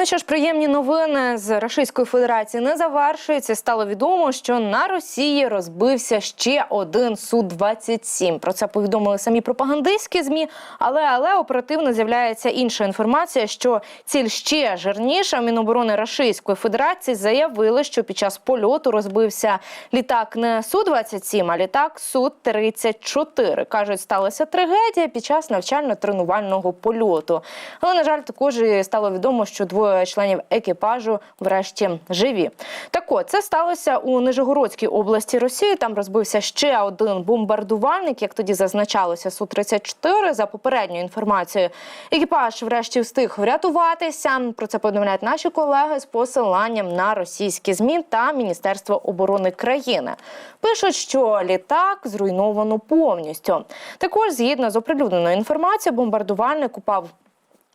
Ну що ж, приємні новини з Російської Федерації не завершуються. Стало відомо, що на Росії розбився ще один су 27 Про це повідомили самі пропагандистські змі. Але але оперативно з'являється інша інформація, що ціль ще жирніша. Міноборони Російської Федерації заявили, що під час польоту розбився літак не су 27 а літак су 34 кажуть, сталася трагедія під час навчально-тренувального польоту. Але на жаль, також стало відомо, що двоє членів екіпажу врешті живі. Так от, це сталося у Нижегородській області Росії. Там розбився ще один бомбардувальник, як тоді зазначалося, су 34 За попередньою інформацією, екіпаж врешті встиг врятуватися. Про це повідомляють наші колеги з посиланням на російські змі та Міністерство оборони країни. Пишуть, що літак зруйновано повністю. Також, згідно з оприлюдненою інформацією, бомбардувальник упав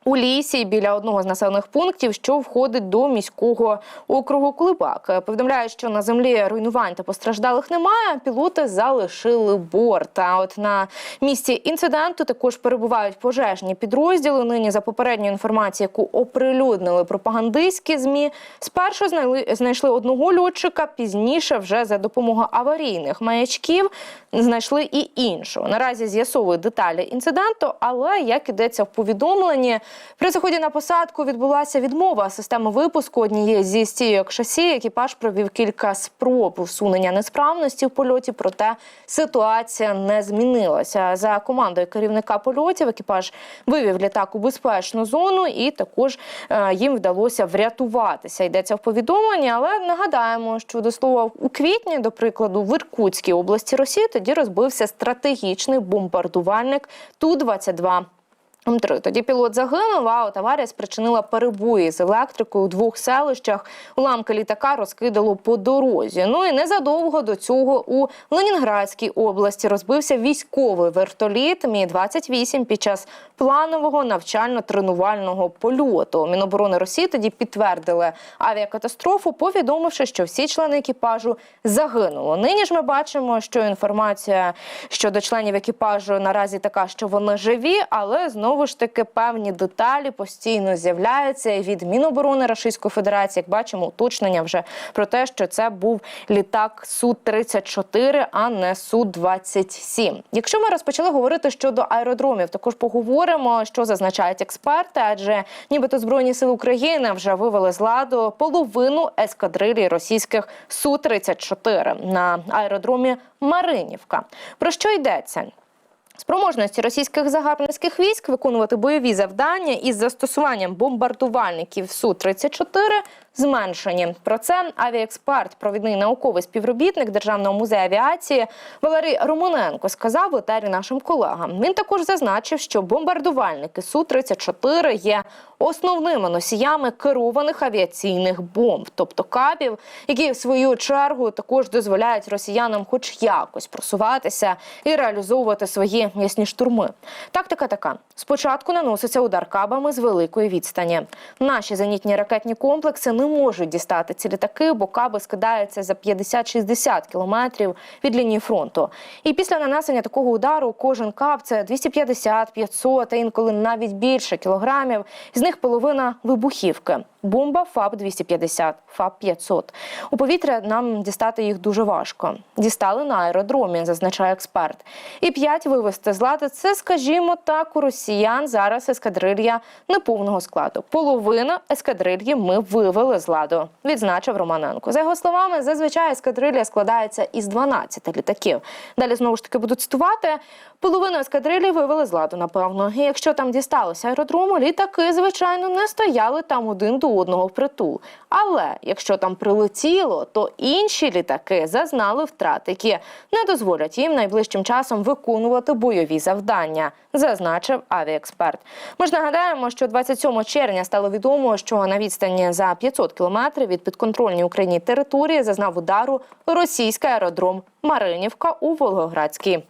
у лісі біля одного з населених пунктів, що входить до міського округу Кулибак. Повідомляють, що на землі руйнувань та постраждалих немає. Пілоти залишили борт. А от на місці інциденту також перебувають пожежні підрозділи. Нині за попередньою інформацією, яку оприлюднили пропагандистські змі, спершу знайшли одного льотчика. Пізніше, вже за допомогою аварійних маячків, знайшли і іншого. Наразі з'ясовують деталі інциденту, але як ідеться в повідомленні. При заході на посадку відбулася відмова системи випуску однієї зі стійок шасі. Екіпаж провів кілька спроб усунення несправності в польоті, проте ситуація не змінилася. За командою керівника польотів екіпаж вивів літак у безпечну зону, і також е, їм вдалося врятуватися. Йдеться в повідомленні, але нагадаємо, що до слова у квітні, до прикладу, в Іркутській області Росії тоді розбився стратегічний бомбардувальник Ту 22 М3. Тоді пілот загинув, а от аварія спричинила перебої з електрикою у двох селищах. Уламки літака розкидало по дорозі. Ну і незадовго до цього у Ленінградській області розбився військовий вертоліт Мі 28 під час планового навчально-тренувального польоту. Міноборони Росії тоді підтвердили авіакатастрофу, повідомивши, що всі члени екіпажу загинули. Нині ж ми бачимо, що інформація щодо членів екіпажу наразі така, що вони живі, але знову знову ж таки певні деталі постійно з'являються від Міноборони Російської Федерації. Як бачимо, уточнення вже про те, що це був літак су 34 а не су 27 Якщо ми розпочали говорити щодо аеродромів, також поговоримо, що зазначають експерти, адже нібито збройні сили України вже вивели з ладу половину ескадрилі російських су 34 на аеродромі Маринівка. Про що йдеться? Спроможності російських загарбницьких військ виконувати бойові завдання із застосуванням бомбардувальників су 34 зменшені. Про це авіаексперт, провідний науковий співробітник Державного музею авіації Валерій Романенко сказав в етері нашим колегам. Він також зазначив, що бомбардувальники су 34 є основними носіями керованих авіаційних бомб, тобто кабів, які в свою чергу також дозволяють росіянам, хоч якось просуватися і реалізовувати свої м'ясні штурми. Тактика така: спочатку наноситься удар кабами з великої відстані. Наші зенітні ракетні комплекси не можуть дістати ці літаки, бо каби скидаються за 50-60 кілометрів від лінії фронту. І після нанесення такого удару кожен каб це 250, 500, а інколи навіть більше кілограмів. З них половина вибухівки. Бомба ФАП 250 ФАП 500 У повітря нам дістати їх дуже важко. Дістали на аеродромі, зазначає експерт. І п'ять вивести з ладу це, скажімо так, у росіян зараз ескадрилья неповного складу. Половина ескадрильї ми вивели з ладу, відзначив Романенко. За його словами, зазвичай ескадрилья складається із 12 літаків. Далі знову ж таки буду цитувати. Половину ескадрилі вивели з ладу, напевно. І якщо там дісталося аеродрому, літаки, звичайно, не стояли там один до одного впритул. Але якщо там прилетіло, то інші літаки зазнали втрат, які не дозволять їм найближчим часом виконувати бойові завдання, зазначив авіаексперт. Ми ж нагадаємо, що 27 червня стало відомо, що на відстані за 500 кілометрів від підконтрольної Україні території зазнав удару російський аеродром Маринівка у Волгоградській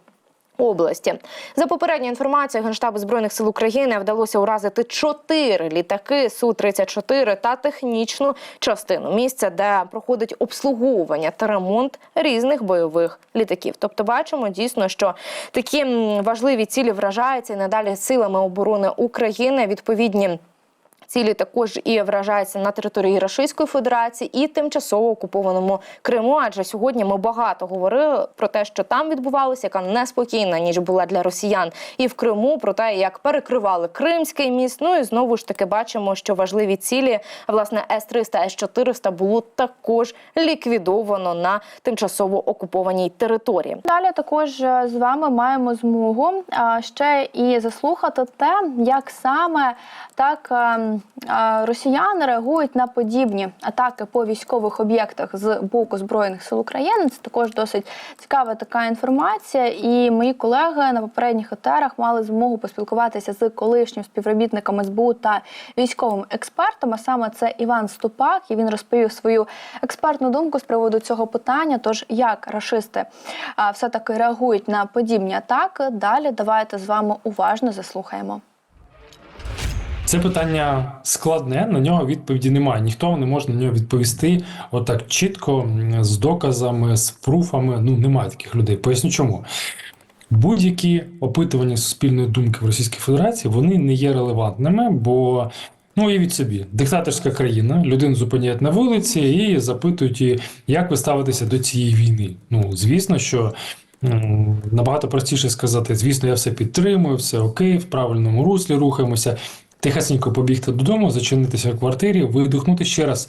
області. За попередньою інформацією Генштабу збройних сил України вдалося уразити чотири літаки су 34 та технічну частину місця, де проходить обслуговування та ремонт різних бойових літаків. Тобто, бачимо дійсно, що такі важливі цілі вражаються і надалі силами оборони України відповідні Цілі також і вражаються на території Російської Федерації і тимчасово окупованому Криму. Адже сьогодні ми багато говорили про те, що там відбувалося, яка неспокійна ніч була для росіян і в Криму. Про те, як перекривали Кримський міст. Ну і знову ж таки бачимо, що важливі цілі власне С-300, С-400 було також ліквідовано на тимчасово окупованій території. Далі також е, з вами маємо змогу ще і заслухати те, як саме так е, е, росіяни реагують на подібні атаки по військових об'єктах з боку збройних сил України. Це також досить цікава така інформація. І мої колеги на попередніх етерах мали змогу поспілкуватися з колишнім співробітником СБУ та військовим експертом. А саме це Іван Ступак, і він розповів свою експертну думку з приводу цього питання. Тож як рашисти все таки реагують на подібні атаки. Далі давайте з вами уважно заслухаємо. Це питання складне, на нього відповіді немає. Ніхто не може на нього відповісти отак чітко, з доказами, з пруфами. Ну, немає таких людей. Поясню чому. Будь-які опитування суспільної думки в Російській Федерації вони не є релевантними, бо ну уявіть собі, диктаторська країна, людину зупиняють на вулиці і запитують, її, як ви ставитеся до цієї війни. Ну, звісно, що набагато простіше сказати, звісно, я все підтримую, все окей, в правильному руслі рухаємося. Тихесенько побігти додому, зачинитися в квартирі, видихнути ще раз,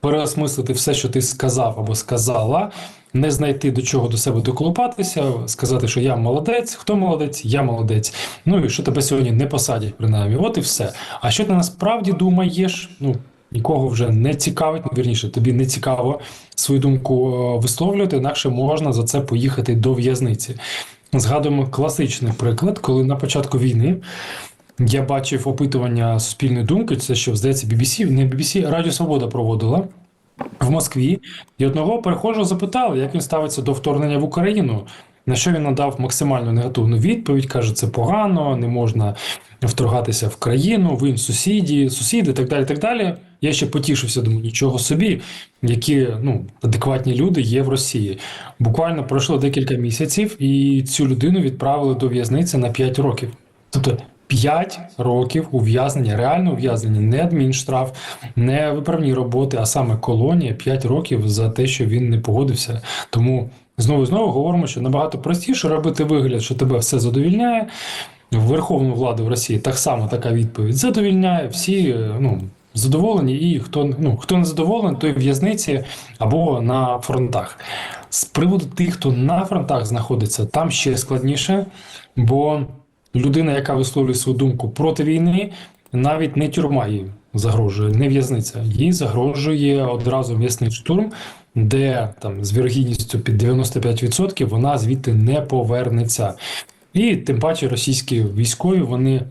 переосмислити все, що ти сказав або сказала, не знайти до чого до себе доколупатися, сказати, що я молодець, хто молодець, я молодець. Ну і що тебе сьогодні не посадять, принаймні. От і все. А що ти насправді думаєш? Ну нікого вже не цікавить, ну, вірніше, тобі не цікаво свою думку е, висловлювати, інакше можна за це поїхати до в'язниці. Згадуємо класичний приклад, коли на початку війни. Я бачив опитування суспільної думки. Це що здається, BBC, не BBC, Радіо Свобода проводила в Москві. І одного перехожого запитали, як він ставиться до вторгнення в Україну. На що він надав максимально негативну відповідь? каже, це погано, не можна вторгатися в країну, ви сусіді, сусіди, так далі. так далі. Я ще потішився, думаю, нічого собі, які ну, адекватні люди є в Росії. Буквально пройшло декілька місяців, і цю людину відправили до в'язниці на 5 років. Тобто 5 років ув'язнення, реальне ув'язнення, не адмінштраф, не виправні роботи, а саме колонія 5 років за те, що він не погодився. Тому знову і знову говоримо, що набагато простіше робити вигляд, що тебе все задовільняє. Верховну владу в Росії так само така відповідь задовільняє всі. е, Ну задоволені, і хто ну хто не задоволений, той в в'язниці або на фронтах. З приводу тих, хто на фронтах знаходиться, там ще складніше, бо людина, яка висловлює свою думку проти війни, навіть не тюрма їй загрожує, не в'язниця. Їй загрожує одразу м'ясний штурм, де там з вірогідністю під 95% вона звідти не повернеться. І тим паче російські військові вони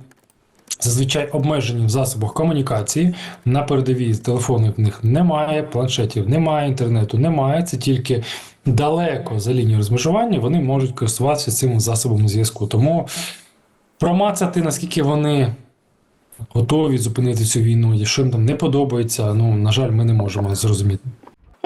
зазвичай обмежені в засобах комунікації. На передовій телефонів в них немає, планшетів немає, інтернету немає. Це тільки далеко за лінією розмежування вони можуть користуватися цими засобами зв'язку. Тому промацати, наскільки вони готові зупинити цю війну, якщо їм там не подобається, ну на жаль, ми не можемо зрозуміти.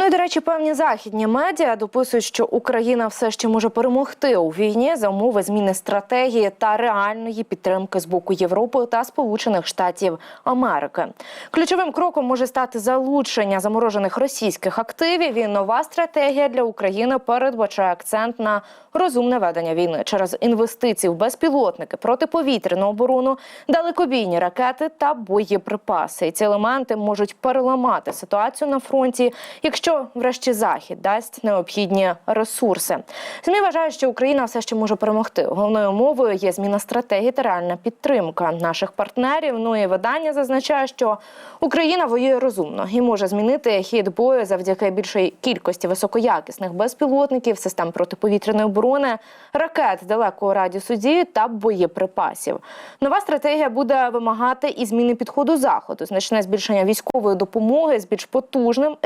Ну і до речі, певні західні медіа дописують, що Україна все ще може перемогти у війні за умови зміни стратегії та реальної підтримки з боку Європи та Сполучених Штатів Америки. Ключовим кроком може стати залучення заморожених російських активів. І нова стратегія для України передбачає акцент на розумне ведення війни через інвестиції в безпілотники, протиповітряну оборону, далекобійні ракети та боєприпаси. І ці елементи можуть переламати ситуацію на фронті, якщо врешті захід дасть необхідні ресурси. ЗМІ вважають, що Україна все ще може перемогти. Головною умовою є зміна стратегії та реальна підтримка наших партнерів. Ну і видання зазначає, що Україна воює розумно і може змінити хід бою завдяки більшій кількості високоякісних безпілотників, систем протиповітряної оборони, ракет далекого радіусу дії та боєприпасів. Нова стратегія буде вимагати і зміни підходу заходу, значне збільшення військової допомоги з більш потужним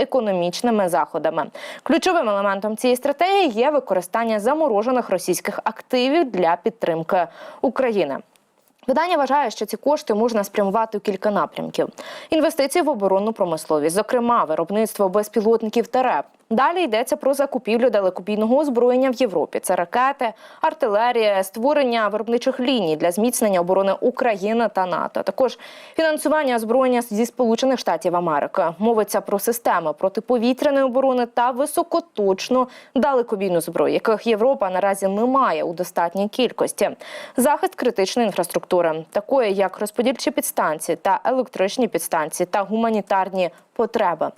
економічними заходами. Ключовим елементом цієї стратегії є використання заморожених російських активів для підтримки України. Видання вважає, що ці кошти можна спрямувати у кілька напрямків: інвестиції в оборонну промисловість, зокрема виробництво безпілотників та РЕП, Далі йдеться про закупівлю далекобійного озброєння в Європі. Це ракети, артилерія, створення виробничих ліній для зміцнення оборони України та НАТО. Також фінансування озброєння зі Сполучених Штатів Америки. Мовиться про системи протиповітряної оборони та високоточну далекобійну зброю, яких Європа наразі не має у достатній кількості. Захист критичної інфраструктури, такої як розподільчі підстанції та електричні підстанції та гуманітарні потреби.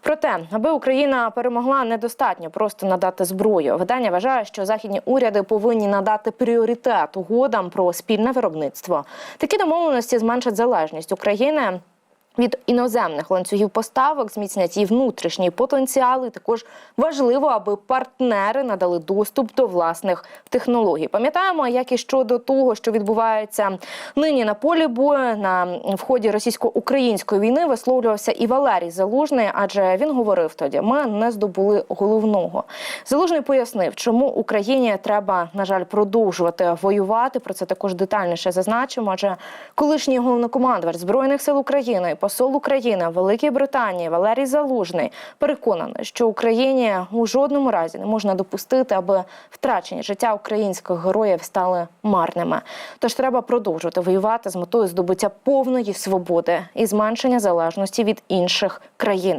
Проте, аби Україна перемогла, недостатньо просто надати зброю. Видання вважає, що західні уряди повинні надати пріоритет угодам про спільне виробництво. Такі домовленості зменшать залежність України. Від іноземних ланцюгів поставок зміцнять її внутрішній потенціал. І також важливо, аби партнери надали доступ до власних технологій. Пам'ятаємо, як і щодо того, що відбувається нині на полі бою на в ході російсько-української війни, висловлювався і Валерій Залужний, адже він говорив тоді: ми не здобули головного. Залужний пояснив, чому Україні треба, на жаль, продовжувати воювати. Про це також детальніше зазначимо. Адже колишній головнокомандувач збройних сил України, посол України в Великій Британії Валерій Залужний переконаний, що Україні у жодному разі не можна допустити, аби втрачені життя українських героїв стали марними. Тож треба продовжувати воювати з метою здобуття повної свободи і зменшення залежності від інших країн.